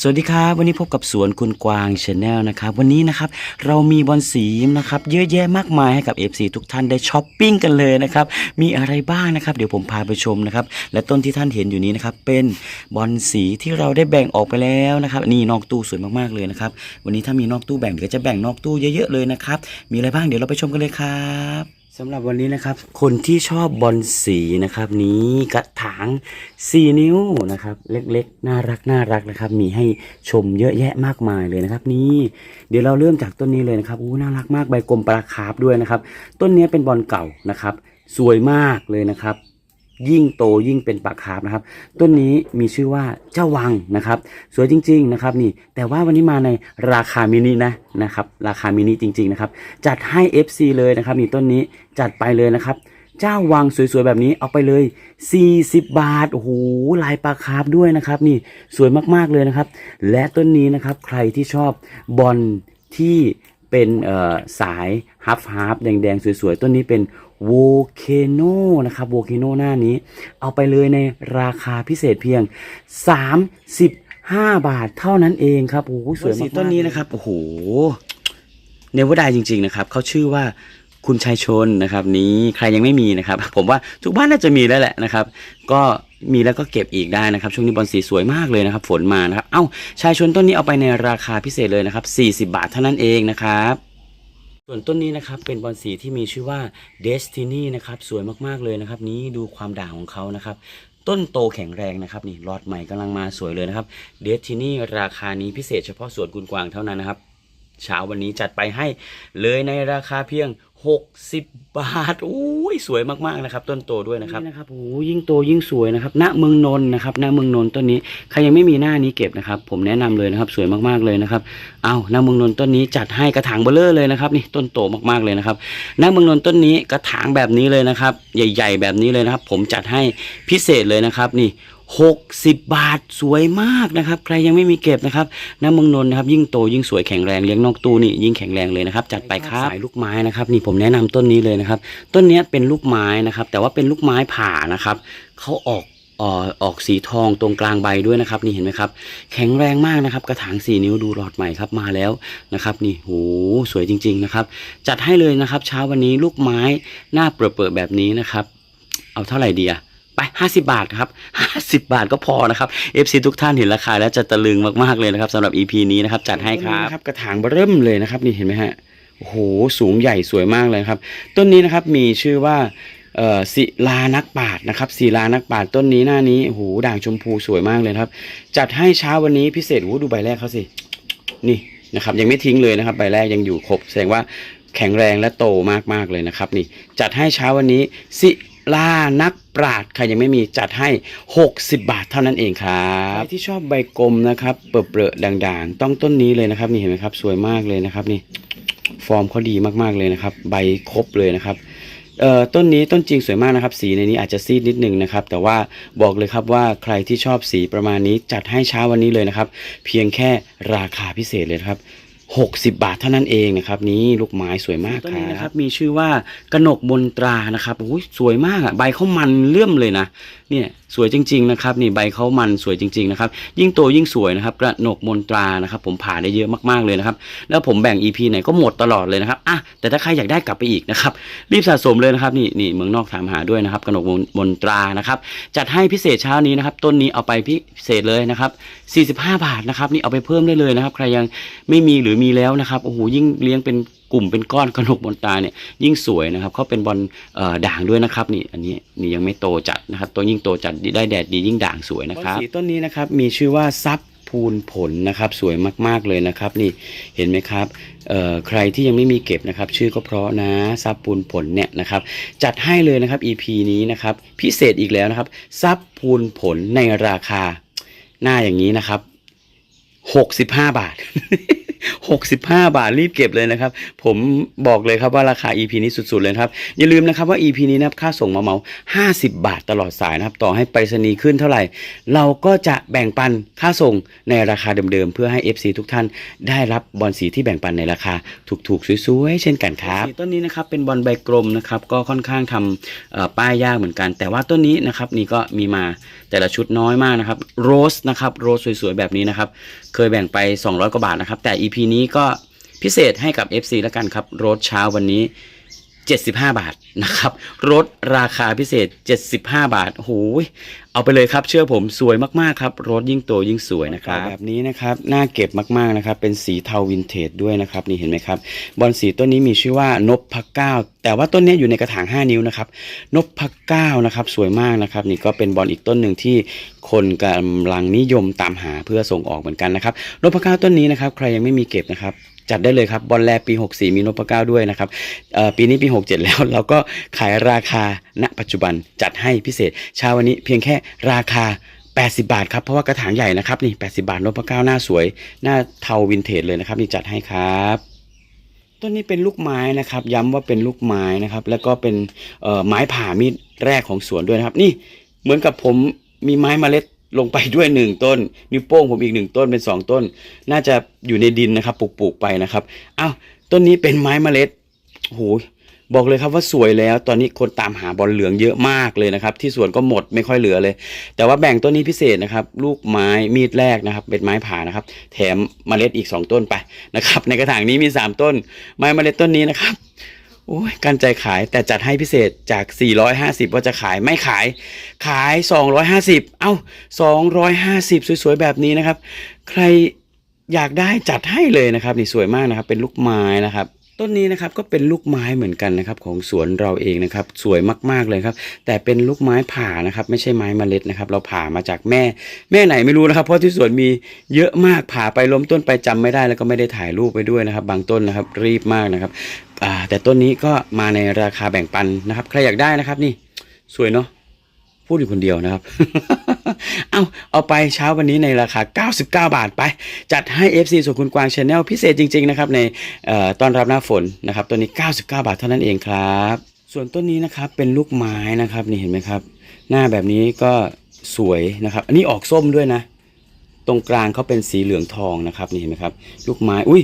สวัสดีครับวันนี้พบกับสวนคุณกวางชาแนลนะครับวันนี้นะครับเรามีบอลสีนะครับเยอะแยะมากมายให้กับ FC ทุกท่านได้ช้อปปิ้งกันเลยนะครับมีอะไรบ้างนะครับเดี๋ยวผมพาไปชมนะครับและต้นที่ท่านเห็นอยู่นี้นะครับเป็นบอลสีที่เราได้แบ่งออกไปแล้วนะครับนี่นอกตู้สวยมากๆเลยนะครับวันนี้ถ้ามีนอกตู้แบ่งเดี๋ยวจะแบ่งนอกตู้เยอะๆเลยนะครับมีอะไรบ้างเดี๋ยวเราไปชมกันเลยครับ สำหรับวันนี้นะครับ คนที่ชอบบอลสีนะครับ นี้กระถาง 4 นิ้วนะครับ เล็กๆ น่ารักน่ารักนะครับ มีให้ชมเยอะแยะมากมายเลยนะครับ นี่ เดี๋ยวเราเริ่มจากต้นนี้เลยนะครับอู้น่ารักมากใบกลมปลาคาร์ฟด้วยนะครับ ต้นนี้เป็นบอลเก่านะครับ สวยมากเลยนะครับ ยิ่งโตยิ่งเป็นปลาคาร์ฟนะครับ ต้นนี้มีชื่อว่าเจ้าวังนะครับ สวยจริง ๆนะครับนี่ แต่ว่าวันนี้มาในราคามินินะนะครับ ราคามินิจริง ๆนะครับ จัดให้ FC เลยนะครับนี่ต้นนี้จัดไปเลยนะครับเจ้าวังสวยๆแบบนี้เอาไปเลย 40 บาท โอ้โห ลายปลาคาร์ฟด้วยนะครับ นี่สวยมากๆเลยนะครับ และต้นนี้นะครับใครที่ชอบบอลที่เป็นสายฮับฮับแดงๆ สวยๆ ต้นนี้เป็น โวเคโนนะครับโวเคโนหน้านี้ เอาไปเลยในราคาพิเศษเพียง 35 บาทเท่านั้นเองครับโอ้โหสวยมากๆต้นนี้นะครับโอ้โหเนวดายจริง ๆ นะครับเขาชื่อว่าคุณชายชนนะครับนี้ใครยังไม่มีนะครับ ผมว่าทุกบ้านน่าจะมีแล้วแหละนะครับ ก็มีแล้วก็เก็บอีกได้นะครับ ช่วงนี้บอลสีสวยมากเลยนะครับ ฝนมานะครับ เอ้าชายชนต้นนี้เอาไปในราคาพิเศษเลยนะครับ40 บาทเท่านั้นเองนะครับ ส่วนต้นนี้นะครับเป็นบอลสีที่มีชื่อว่า Destiny นะครับสวยมากๆเลยนะครับ นี้ดูความด่างของเขานะครับ ต้นโตแข็งแรงนะครับนี่รอดใหม่กำลังมาสวยเลยนะครับ Destiny ราคานี้พิเศษเฉพาะสวนกุนกวางเท่านั้นนะครับเช้าวันนี้จัดไปให้เลยในราคาเพียง 60บบาทอุ้ยสวยมากๆนะครับ ต้นโตด้วยนะครับนี่นะครับโอ้ยิ่งโตยิ่งสวยนะครับณเมืองนนท์นะครับณเมืองนนท์ต้นนี้ใครยังไม่มีหน้านี้เก็บนะครับ ผมแนะนำเลยนะครับ สวยมากๆเลยนะครับเอาณเมืองนนท์ต้นนี้จัดให้กระถางเบลเลอร์เลยนะครับ นี่ต้นโตมากๆเลยนะครับณเมืองนนท์ต้นนี้กระถางแบบนี้เลยนะครับ ใหญ่ ๆ แบบนี้เลยนะครับ ผมจัดให้พิเศษเลยนะครับ นี่ 60 บาทสวยมากนะครับ ใครยังไม่มีเก็บนะครับน้ำเมืองนนท์นะครับ ยิ่งโตยิ่งสวยแข็งแรงเลี้ยงนอกตู้นี่ยิ่งแข็งแรงเลยนะครับ จัดไปครับสายลูกไม้นะครับ นี่ผมแนะนำต้นนี้เลยนะครับ ต้นเนี้ยเป็นลูกไม้นะครับ แต่ว่าเป็นลูกไม้ผ่านะครับเขาออกเอ่อออกสีทองตรงกลางใบด้วยนะครับ นี่เห็นไหมครับ แข็งแรงมากนะครับ กระถางสี่นิ้วดูหลอดใหม่ครับมาแล้วนะครับ นี่โหสวยจริง ๆนะครับ จัดให้เลยนะครับ เช้าวันนี้ลูกไม้หน้าเปิดๆแบบนี้นะครับ เอาเท่าไหร่ดีอะ ไป 50 บาทครับ 50 บาทก็พอนะครับ FC ทุกท่านเห็นราคาแล้วจะตะลึงมากๆเลยนะครับสำหรับ EP นี้นะครับ จัดให้ครับกระถางเริ่มเลยนะครับ นี่เห็นไหมฮะโอ้โหสูงใหญ่สวยมากเลยครับ ต้นนี้นะครับมีชื่อว่าศิลานักปราดนะครับศิลานักปาดต้นนี้หน้านี้โอ้โหด่างชมพูสวยมากเลยครับ จัดให้เช้าวันนี้พิเศษโอ้ดูใบแรกเขาสินี่นะครับยังไม่ทิ้งเลยนะครับใบแรกยังอยู่ครบแสดงว่าแข็งแรงและโตมากๆเลยนะครับนี่จัดให้เช้าวันนี้ศิ ล่านักปราดใครยังไม่มีจัดให้ 60 บาทเท่านั้นเองครับใครที่ชอบใบกลมนะครับเปรอะๆด่างๆ ต้องต้นนี้เลยนะครับ นี่เห็นไหมครับสวยมากเลยนะครับนี่ฟอร์มเขาดีมากๆเลยนะครับ ใบครบเลยนะครับเอ่อต้นนี้ต้นจริงสวยมากนะครับ สีในนี้อาจจะซีดนิดนึงนะครับ แต่ว่าบอกเลยครับว่าใครที่ชอบสีประมาณนี้จัดให้เช้าวันนี้เลยนะครับ เพียงแค่ราคาพิเศษเลยครับ 60 บาทเท่านั้นเองนะครับ นี้ลูกไม้สวยมากต้นนี้นะครับมีชื่อว่ากนกมนตรานะครับโอ้ยสวยมากอะใบเขามันเลื่อมเลยนะเนี่ย สวยจริง ๆ นะครับ นี่ใบเขามันสวยจริง ๆ นะครับ ยิ่งโตยิ่งสวยนะครับ กระหนกมนตรานะครับ ผมผ่าได้เยอะมากๆเลยนะครับ แล้วผมแบ่ง EP ไหนก็หมดตลอดเลยนะครับอะแต่ถ้าใครอยากได้กลับไปอีกนะครับ รีบสะสมเลยนะครับ นี่นี่เมืองนอกถามหาด้วยนะครับ กระหนกมนตรานะครับ จัดให้พิเศษเช้านี้นะครับ ต้นนี้เอาไปพิเศษเลยนะครับ45 บาทนะครับ นี่เอาไปเพิ่มได้เลยนะครับ ใครยังไม่มีหรือมีแล้วนะครับโอ้โหยิ่งเลี้ยงเป็น กลุ่มเป็นก้อนกระหนกมนตาเนี่ยยิ่งสวยนะครับเขาเป็นบอลด่างด้วยนะครับนี่อันนี้นี่ยังไม่โตจัดนะครับ ตัวยิ่งโตจัดได้แดดดียิ่งด่างสวยนะครับสีต้นนี้นะครับมีชื่อว่าซับพูนผลนะครับสวยมาก ๆ เลยนะครับนี่เห็นไหมครับใครที่ยังไม่มีเก็บนะครับ ชื่อก็เพราะนะซับปูนผลเนี่ยนะครับ จัดให้เลยนะครับ EP นี้นะครับพิเศษอีกแล้วนะครับซับปูนผลในราคาหน้าอย่างนี้นะครับ 65 บาท 65 บาทรีบเก็บเลยนะครับ ผมบอกเลยครับว่าราคา EP นี้สุดๆเลยครับ อย่าลืมนะครับว่า EP นี้นะครับค่าส่งมาเหมา50 บาทตลอดสายนะครับ ต่อให้ไปรษณีย์ขึ้นเท่าไหร่ เราก็จะแบ่งปันค่าส่งในราคาเดิมๆ เพื่อให้ FC ทุกท่านได้รับบอลสีที่แบ่งปันในราคาถูกๆสวยๆเช่นกันครับต้นนี้นะครับเป็นบอลใบกลมนะครับก็ค่อนข้างทำป้ายยากเหมือนกัน แต่ว่าต้นนี้นะครับนี่ก็มีมาแต่ละชุดน้อยมากนะครับโรสนะครับโรสสวยๆแบบนี้นะครับเคยแบ่งไป 200 กว่าบาทนะครับแต่ EP นี้ก็พิเศษให้กับ FC แล้วกันครับ โรดเช้าวันนี้ 75 บาทนะครับรถราคาพิเศษ 75 บาทโอ้โหยเอาไปเลยครับเชื่อผมสวยมากๆครับรถยิ่งโตยิ่งสวยนะครับแบบนี้นะครับน่าเก็บมากๆนะครับเป็นสีเทาวินเทจด้วยนะครับนี่เห็นไหมครับบอลสีต้นนี้มีชื่อว่านพพักเก้าแต่ว่าต้นนี้อยู่ในกระถาง 5 นิ้วนะครับนพพักเก้านะครับสวยมากนะครับนี่ก็เป็นบอลอีกต้นหนึ่งที่คนกำลังนิยมตามหาเพื่อส่งออกเหมือนกันนะครับนพพักเก้าต้นนี้นะครับใครยังไม่มีเก็บนะครับ จัดได้เลยครับบอลแรปี 64 มีนพเก้าด้วยนะครับปีนี้ปี 67 แล้วเราก็ขายราคาณปัจจุบันจัดให้พิเศษเช้าวันนี้เพียงแค่ราคา 80 บาทครับ เพราะว่ากระถางใหญ่นะครับนี่ 80 บาทนพเก้าหน้าสวย หน้าเทาวินเทจเลยนะครับ นี่จัดให้ครับต้นนี้เป็นลูกไม้นะครับ ย้ำว่าเป็นลูกไม้นะครับ แล้วก็เป็นไม้ผ่ามีดแรกของสวนด้วยนะครับ นี่เหมือนกับผมมีไม้เมล็ด ลงไปด้วยหนึ่งต้น นิ้วโป้งผมอีกหนึ่งต้นเป็นสองต้น น่าจะอยู่ในดินนะครับปลูกๆไปนะครับอ้าวต้นนี้เป็นไม้เมล็ดโอ้โหบอกเลยครับว่าสวยแล้วตอนนี้คนตามหาบอลเหลืองเยอะมากเลยนะครับ ที่สวนก็หมดไม่ค่อยเหลือเลย แต่ว่าแบ่งต้นนี้พิเศษนะครับ ลูกไม้มีดแรกนะครับ เป็นไม้ผ่านะครับ แถมเมล็ดอีก 2 ต้นไปนะครับ ในกระถางนี้มี 3 ต้น ไม้เมล็ดต้นนี้นะครับ โอ้ยกันใจขายแต่จัดให้พิเศษจาก 450 ว่าจะขายไม่ขายขาย 250 เอ้า 250 สวยๆ แบบนี้นะครับ ใครอยากได้จัดให้เลยนะครับ นี่สวยมากนะครับ เป็นลูกไม้นะครับ ต้นนี้นะครับก็เป็นลูกไม้เหมือนกันนะครับของสวนเราเองนะครับสวยมากๆเลยครับ แต่เป็นลูกไม้ผ่านะครับ ไม่ใช่ไม้เมล็ดนะครับ เราผ่ามาจากแม่ แม่ไหนไม่รู้นะครับ เพราะที่สวนมีเยอะมากผ่าไปล้มต้นไปจำไม่ได้แล้วก็ไม่ได้ถ่ายรูปไปด้วยนะครับ บางต้นนะครับรีบมากนะครับแต่ต้นนี้ก็มาในราคาแบ่งปันนะครับ ใครอยากได้นะครับนี่ สวยเนาะพูดอยู่คนเดียวนะครับ เอาเอาไปเช้าวันนี้ในราคา 99 บาทไป จัดให้ FC ส่วนคุณกวางชาแนลพิเศษจริง ๆ นะครับ ในออตอนรับหน้าฝนนะครับ ตัวนี้ 99 บาทเท่านั้นเองครับ ส่วนต้นนี้นะครับเป็นลูกไม้นะครับนี่เห็นไหมครับ หน้าแบบนี้ก็สวยนะครับ อันนี้ออกส้มด้วยนะ ตรงกลางเขาเป็นสีเหลืองทองนะครับนี่เห็นไหมครับ ลูกไม้อุ้ย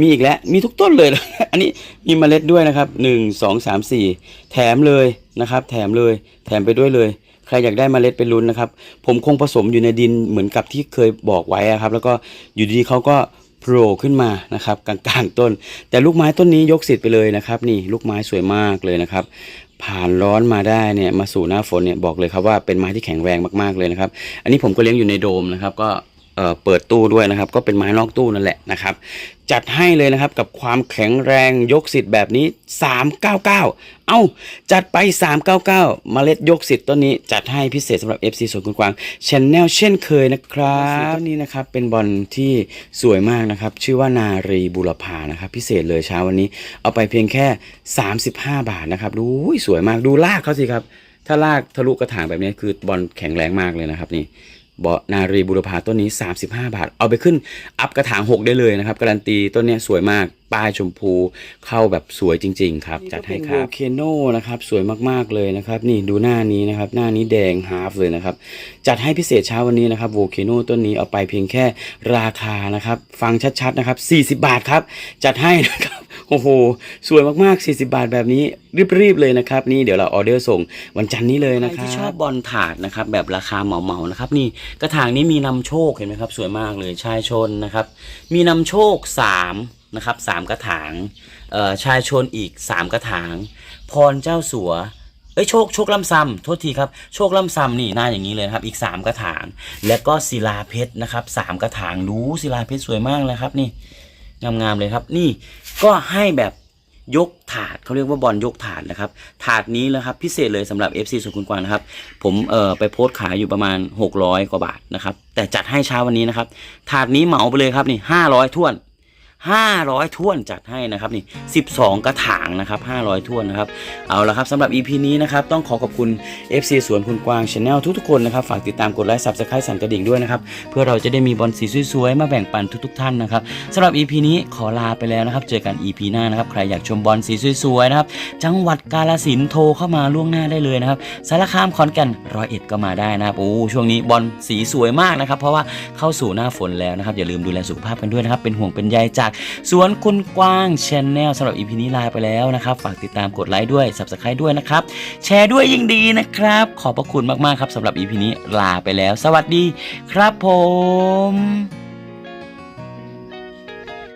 มีอีกแล้วมีทุกต้นเลย อันนี้มีเมล็ดด้วยนะครับหนึ่งสองสามสี่แถมเลยนะครับ แถมเลย แถมไปด้วยเลย ใครอยากได้เมล็ดไปลุ้นนะครับ ผมคงผสมอยู่ในดินเหมือนกับที่เคยบอกไว้ครับ แล้วก็อยู่ดีเขาก็โผล่ขึ้นมานะครับกลางๆต้น แต่ลูกไม้ต้นนี้ยกสิทธิ์ไปเลยนะครับ นี่ลูกไม้สวยมากเลยนะครับ ผ่านร้อนมาได้เนี่ยมาสู่หน้าฝนเนี่ยบอกเลยครับว่าเป็นไม้ที่แข็งแรงมากๆเลยนะครับ อันนี้ผมก็เลี้ยงอยู่ในโดมนะครับก็ เอ่อเปิดตู้ด้วยนะครับ ก็เป็นไม้นอกตู้นั่นแหละนะครับ จัดให้เลยนะครับกับความแข็งแรงยกสิทธิ์แบบนี้ 399 เอ้า จัดไป 399 เมล็ดยกสิทธิ์ต้นนี้จัดให้พิเศษสำหรับ FC สวนคุณกวางชแนลเช่นเคยนะครับต้นนี้นะครับเป็นบอลที่สวยมากนะครับ ชื่อว่านารีบุรพานะครับ พิเศษเลยเช้าวันนี้ เอาไปเพียงแค่ 35 บาทนะครับ ดูอุ้ยสวยมากดูลากเขาสิครับ ถ้าลากทะลุกระถางแบบนี้คือบอลแข็งแรงมากเลยนะครับนี่ เบาะนารีบุรพาต้นนี้ 35 บาท เอาไปขึ้นอัพกระถาง 6 ได้เลยนะครับ การันตีต้นเนี้ยสวยมากป้ายชมพูเข้าแบบสวยจริง ๆ ครับ จัดให้ครับโวเคโนนะครับ สวยมากๆเลยนะครับ นี่ดูหน้านี้นะครับ หน้านี้แดงฮาร์ฟเลยนะครับ จัดให้พิเศษเช้าวันนี้นะครับโวเคโนต้นนี้เอาไปเพียงแค่ราคานะครับ ฟังชัดๆนะครับ 40 บาทครับ จัดให้นะครับ โอ้โห สวยมากๆ 40 บาทแบบนี้ รีบๆเลยนะครับ นี่เดี๋ยวเราออเดอร์ส่งวันจันทร์นี้เลยนะครับที่ชอบบอลถาดนะครับแบบราคาเหมาๆนะครับนี่กระถางนี้มีนำโชคเห็นไหมครับ สวยมากเลยชายชนนะครับ มีนำโชค 3 นะครับสามกระถางเอ่อชายชนอีก 3 กระถาง พรเจ้าสัวเอ้ยโชคโชคล่ำซำโทษทีครับโชคล่ำซำนี่หน้าอย่างนี้เลยครับ อีก 3 กระถาง แล้วก็ศิลาเพชรนะครับสามกระถางดูศิลาเพชรสวยมากเลยครับนี่ งามๆเลยครับ นี่ก็ให้แบบยกถาดเขาเรียกว่าบอลยกถาดนะครับ ถาดนี้นะครับพิเศษเลยสำหรับ FC สุขุนกวางนะครับ ผมเอ่อไปโพสต์ขายอยู่ประมาณ 600 กว่าบาทนะครับ แต่จัดให้เช้าวันนี้นะครับ ถาดนี้เหมาไปเลยครับนี่500ท้วน 500ท้วนจัดให้นะครับนี่ 12 กระถางนะครับ500ท้วนนะครับเอาละครับสำหรับ EP นี้นะครับต้องขอขอบคุณ FC สวนคุณกวางชาแนลทุกๆคนนะครับฝากติดตามกดไลค์ Subscribe สั่นกระดิ่งด้วยนะครับเพื่อเราจะได้มีบอลสีสวยๆ มาแบ่งปันทุกๆท่านนะครับสำหรับ EP นี้ขอลาไปแล้วนะครับเจอกัน EP หน้านะครับใครอยากชมบอลสีสวยๆนะครับจังหวัดกาฬสินโทรเข้ามาล่วงหน้าได้เลยนะครับสารคามขอนแก่นร้อยเอ็ดก็มาได้นะครับโอ้ช่วงนี้บอลสีสวยมากนะครับเพราะว่าเข้าสู่หน้าฝนแล้วนะครับอย่าลืมดูแลสุขภาพกันด้วยนะครับเป็นห่วงเป็นใยจากสวนคุณกว้างชแนลสำหรับอีพีนี้ลาไปแล้วนะครับ ฝากติดตามกดไลค์ด้วย Subscribe ด้วยนะครับ แชร์ด้วยยิ่งดีนะครับ ขอบพระคุณมากๆครับสำหรับอีพีนี้ลาไปแล้ว สวัสดีครับผม